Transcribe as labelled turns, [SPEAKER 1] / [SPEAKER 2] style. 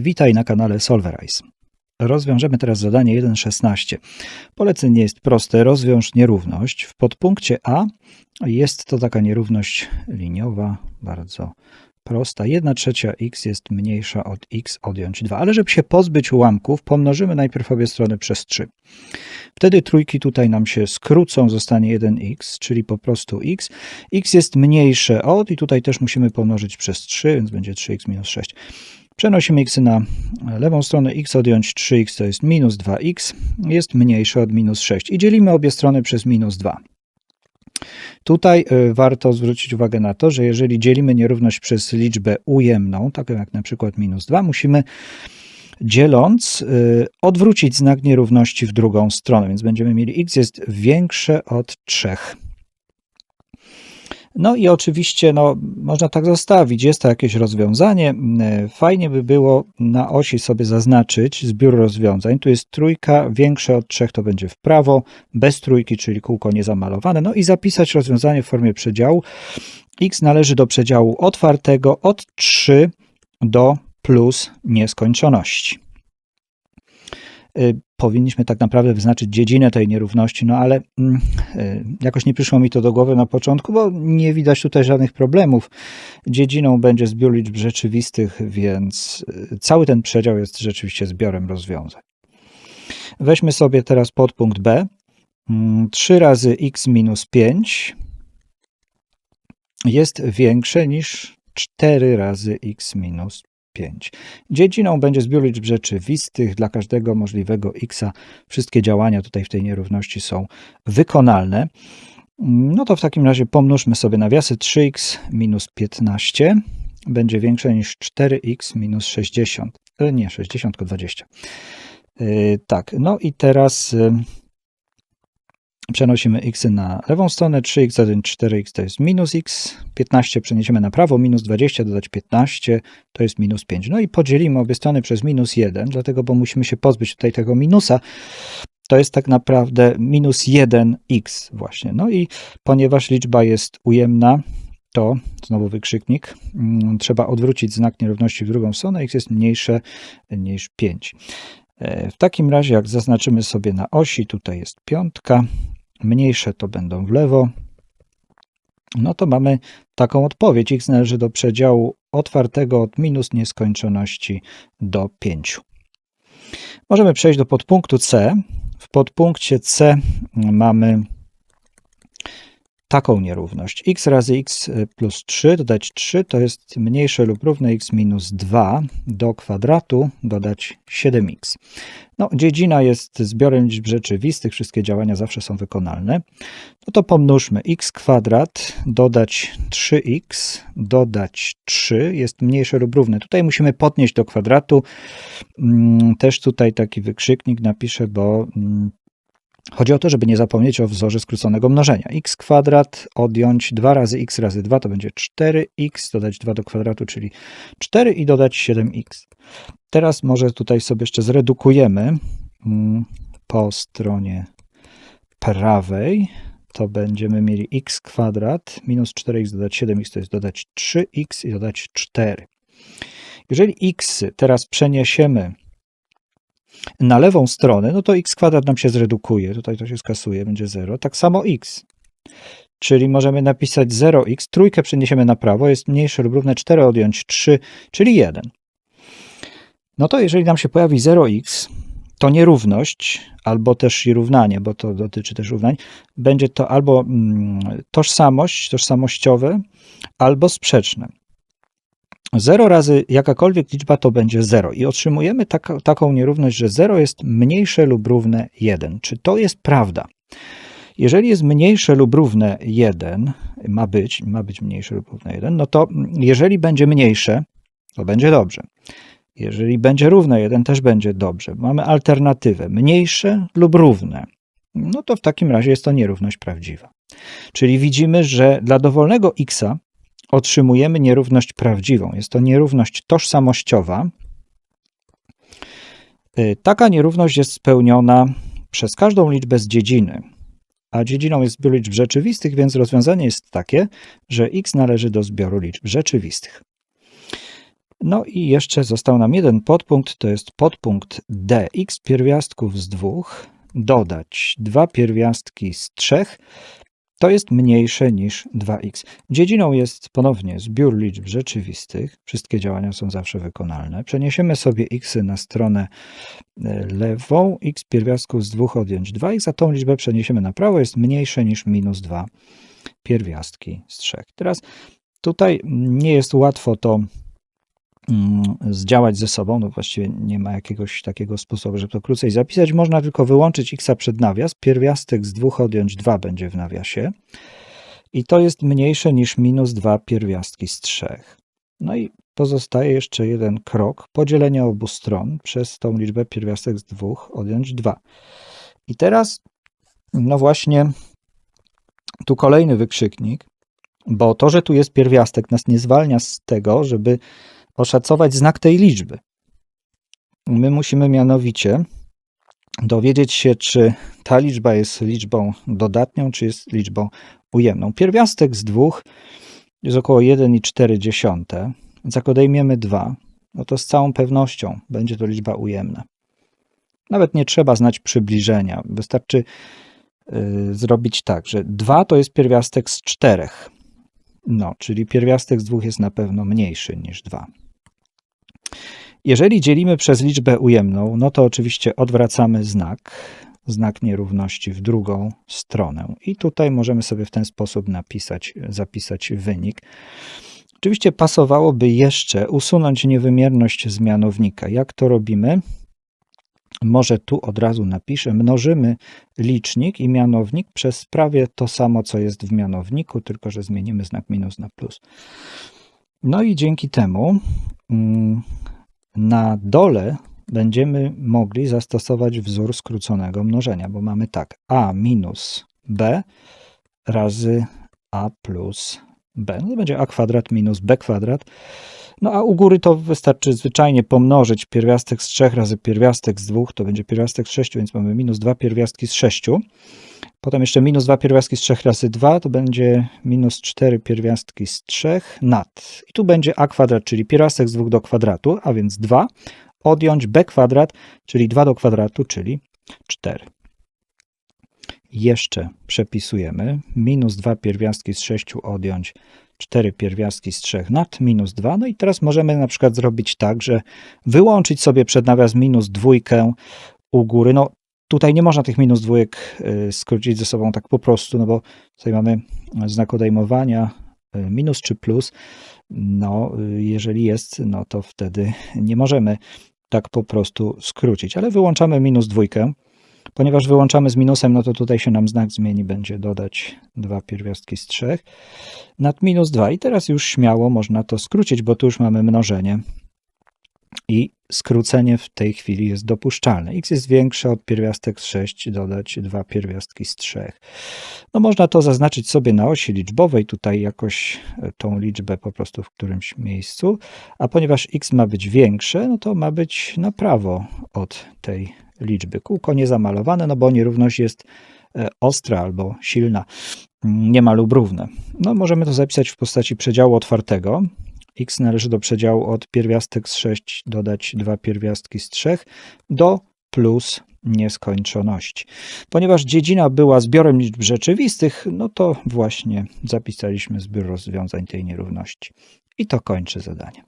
[SPEAKER 1] Witaj na kanale Solverize. Rozwiążemy teraz zadanie 1.16. Polecenie jest proste. Rozwiąż nierówność. W podpunkcie A jest to taka nierówność liniowa, bardzo prosta. 1 trzecia x jest mniejsza od x odjąć 2. Ale żeby się pozbyć ułamków, pomnożymy najpierw obie strony przez 3. Wtedy trójki tutaj nam się skrócą, zostanie 1x, czyli po prostu x. x jest mniejsze od i tutaj też musimy pomnożyć przez 3, więc będzie 3x minus 6. Przenosimy x na lewą stronę, x odjąć 3x to jest minus 2x, jest mniejsze od minus 6 i dzielimy obie strony przez minus 2. Tutaj y, warto zwrócić uwagę na to, że jeżeli dzielimy nierówność przez liczbę ujemną, taką jak na przykład minus 2, musimy dzieląc y, odwrócić znak nierówności w drugą stronę, więc będziemy mieli x jest większe od 3. No i oczywiście no, można tak zostawić, jest to jakieś rozwiązanie. E, fajnie by było na osi sobie zaznaczyć zbiór rozwiązań. Tu jest trójka, większe od trzech to będzie w prawo, bez trójki, czyli kółko niezamalowane. No i zapisać rozwiązanie w formie przedziału. x należy do przedziału otwartego od 3 do plus nieskończoności. Powinniśmy tak naprawdę wyznaczyć dziedzinę tej nierówności, no ale mm, y, jakoś nie przyszło mi to do głowy na początku, bo nie widać tutaj żadnych problemów. Dziedziną będzie zbiór liczb rzeczywistych, więc y, cały ten przedział jest rzeczywiście zbiorem rozwiązań. Weźmy sobie teraz podpunkt B. 3 mm, razy x minus 5 jest większe niż 4 razy x minus 5. Dziedziną będzie zbiór liczb rzeczywistych. Dla każdego możliwego x wszystkie działania tutaj w tej nierówności są wykonalne. No to w takim razie pomnóżmy sobie nawiasy 3x minus 15 będzie większe niż 4x minus 60. E, nie, 60, tylko 20. Yy, tak, no i teraz yy, Przenosimy x na lewą stronę, 3x1, 4x to jest minus x, 15 przeniesiemy na prawo, minus 20 dodać 15 to jest minus 5. No i podzielimy obie strony przez minus 1, dlatego, bo musimy się pozbyć tutaj tego minusa, to jest tak naprawdę minus 1x właśnie. No i ponieważ liczba jest ujemna, to, znowu wykrzyknik, mm, trzeba odwrócić znak nierówności w drugą stronę, x jest mniejsze niż 5. E, w takim razie, jak zaznaczymy sobie na osi, tutaj jest piątka, mniejsze to będą w lewo, no to mamy taką odpowiedź. x należy do przedziału otwartego od minus nieskończoności do 5. Możemy przejść do podpunktu C. W podpunkcie C mamy taką nierówność. x razy x plus 3 dodać 3 to jest mniejsze lub równe x minus 2 do kwadratu dodać 7x. No, dziedzina jest zbiorem liczb rzeczywistych, wszystkie działania zawsze są wykonalne. No to pomnóżmy x kwadrat dodać 3x dodać 3 jest mniejsze lub równe. Tutaj musimy podnieść do kwadratu. Mm, też tutaj taki wykrzyknik napiszę, bo mm, Chodzi o to, żeby nie zapomnieć o wzorze skróconego mnożenia. x kwadrat odjąć 2 razy x razy 2 to będzie 4x, dodać 2 do kwadratu, czyli 4 i dodać 7x. Teraz może tutaj sobie jeszcze zredukujemy mm, po stronie prawej. To będziemy mieli x kwadrat minus 4x dodać 7x to jest dodać 3x i dodać 4. Jeżeli x teraz przeniesiemy na lewą stronę, no to x kwadrat nam się zredukuje, tutaj to się skasuje, będzie 0. Tak samo x. Czyli możemy napisać 0x, trójkę przeniesiemy na prawo, jest mniejsze lub równe 4 odjąć 3, czyli 1. No to jeżeli nam się pojawi 0x, to nierówność, albo też i równanie, bo to dotyczy też równań, będzie to albo mm, tożsamość, tożsamościowe, albo sprzeczne. 0 razy jakakolwiek liczba to będzie 0 i otrzymujemy tak, taką nierówność, że 0 jest mniejsze lub równe 1. Czy to jest prawda? Jeżeli jest mniejsze lub równe 1, ma być, ma być mniejsze lub równe 1, no to jeżeli będzie mniejsze, to będzie dobrze. Jeżeli będzie równe 1, też będzie dobrze. Mamy alternatywę mniejsze lub równe. No to w takim razie jest to nierówność prawdziwa. Czyli widzimy, że dla dowolnego x otrzymujemy nierówność prawdziwą. Jest to nierówność tożsamościowa. Y, taka nierówność jest spełniona przez każdą liczbę z dziedziny, a dziedziną jest zbiór liczb rzeczywistych, więc rozwiązanie jest takie, że x należy do zbioru liczb rzeczywistych. No i jeszcze został nam jeden podpunkt, to jest podpunkt D. x pierwiastków z dwóch dodać dwa pierwiastki z trzech to jest mniejsze niż 2x. Dziedziną jest ponownie zbiór liczb rzeczywistych. Wszystkie działania są zawsze wykonalne. Przeniesiemy sobie x na stronę e, lewą. x pierwiastków z 2 odjąć 2x, a tą liczbę przeniesiemy na prawo. Jest mniejsze niż minus 2 pierwiastki z 3. Teraz tutaj nie jest łatwo to zdziałać ze sobą, no właściwie nie ma jakiegoś takiego sposobu, żeby to krócej zapisać. Można tylko wyłączyć x przed nawias. Pierwiastek z 2 odjąć 2 będzie w nawiasie. I to jest mniejsze niż minus 2 pierwiastki z 3. No i pozostaje jeszcze jeden krok, podzielenie obu stron przez tą liczbę pierwiastek z 2 odjąć 2. I teraz, no właśnie, tu kolejny wykrzyknik, bo to, że tu jest pierwiastek, nas nie zwalnia z tego, żeby oszacować znak tej liczby. My musimy mianowicie dowiedzieć się, czy ta liczba jest liczbą dodatnią, czy jest liczbą ujemną. Pierwiastek z dwóch jest około 1,4. Jak odejmiemy 2, no to z całą pewnością będzie to liczba ujemna. Nawet nie trzeba znać przybliżenia. Wystarczy yy, zrobić tak, że 2 to jest pierwiastek z 4. No, czyli pierwiastek z 2 jest na pewno mniejszy niż 2. Jeżeli dzielimy przez liczbę ujemną, no to oczywiście odwracamy znak, znak nierówności w drugą stronę. I tutaj możemy sobie w ten sposób napisać, zapisać wynik. Oczywiście pasowałoby jeszcze usunąć niewymierność z mianownika. Jak to robimy? Może tu od razu napiszę, mnożymy licznik i mianownik przez prawie to samo, co jest w mianowniku, tylko że zmienimy znak minus na plus. No i dzięki temu mm, na dole będziemy mogli zastosować wzór skróconego mnożenia, bo mamy tak a minus b razy a plus b. No to będzie a kwadrat minus b kwadrat. No a u góry to wystarczy zwyczajnie pomnożyć pierwiastek z 3 razy pierwiastek z 2, to będzie pierwiastek z 6, więc mamy minus 2 pierwiastki z 6. Potem jeszcze minus 2 pierwiastki z 3 razy 2 to będzie minus 4 pierwiastki z 3 nad. I tu będzie a kwadrat, czyli pierwiastek z 2 do kwadratu, a więc 2, odjąć b kwadrat, czyli 2 do kwadratu, czyli 4. Jeszcze przepisujemy minus 2 pierwiastki z 6 odjąć 4 pierwiastki z 3 nad minus 2. No i teraz możemy na przykład zrobić tak, że wyłączyć sobie przed nawias minus dwójkę u góry. No Tutaj nie można tych minus dwójek y, skrócić ze sobą tak po prostu, no bo tutaj mamy znak odejmowania y, minus czy plus. No, y, jeżeli jest, no to wtedy nie możemy tak po prostu skrócić, ale wyłączamy minus dwójkę. Ponieważ wyłączamy z minusem, no to tutaj się nam znak zmieni, będzie dodać dwa pierwiastki z trzech nad minus 2. I teraz już śmiało można to skrócić, bo tu już mamy mnożenie i skrócenie w tej chwili jest dopuszczalne. x jest większe od pierwiastek z 6, dodać dwa pierwiastki z 3. No można to zaznaczyć sobie na osi liczbowej, tutaj jakoś e, tą liczbę po prostu w którymś miejscu, a ponieważ x ma być większe, no to ma być na prawo od tej liczby. Kółko nie zamalowane, no bo nierówność jest e, ostra albo silna, niemal lub równe. No możemy to zapisać w postaci przedziału otwartego, x należy do przedziału od pierwiastek z 6 dodać dwa pierwiastki z 3 do plus nieskończoności. Ponieważ dziedzina była zbiorem liczb rzeczywistych, no to właśnie zapisaliśmy zbiór rozwiązań tej nierówności. I to kończy zadanie.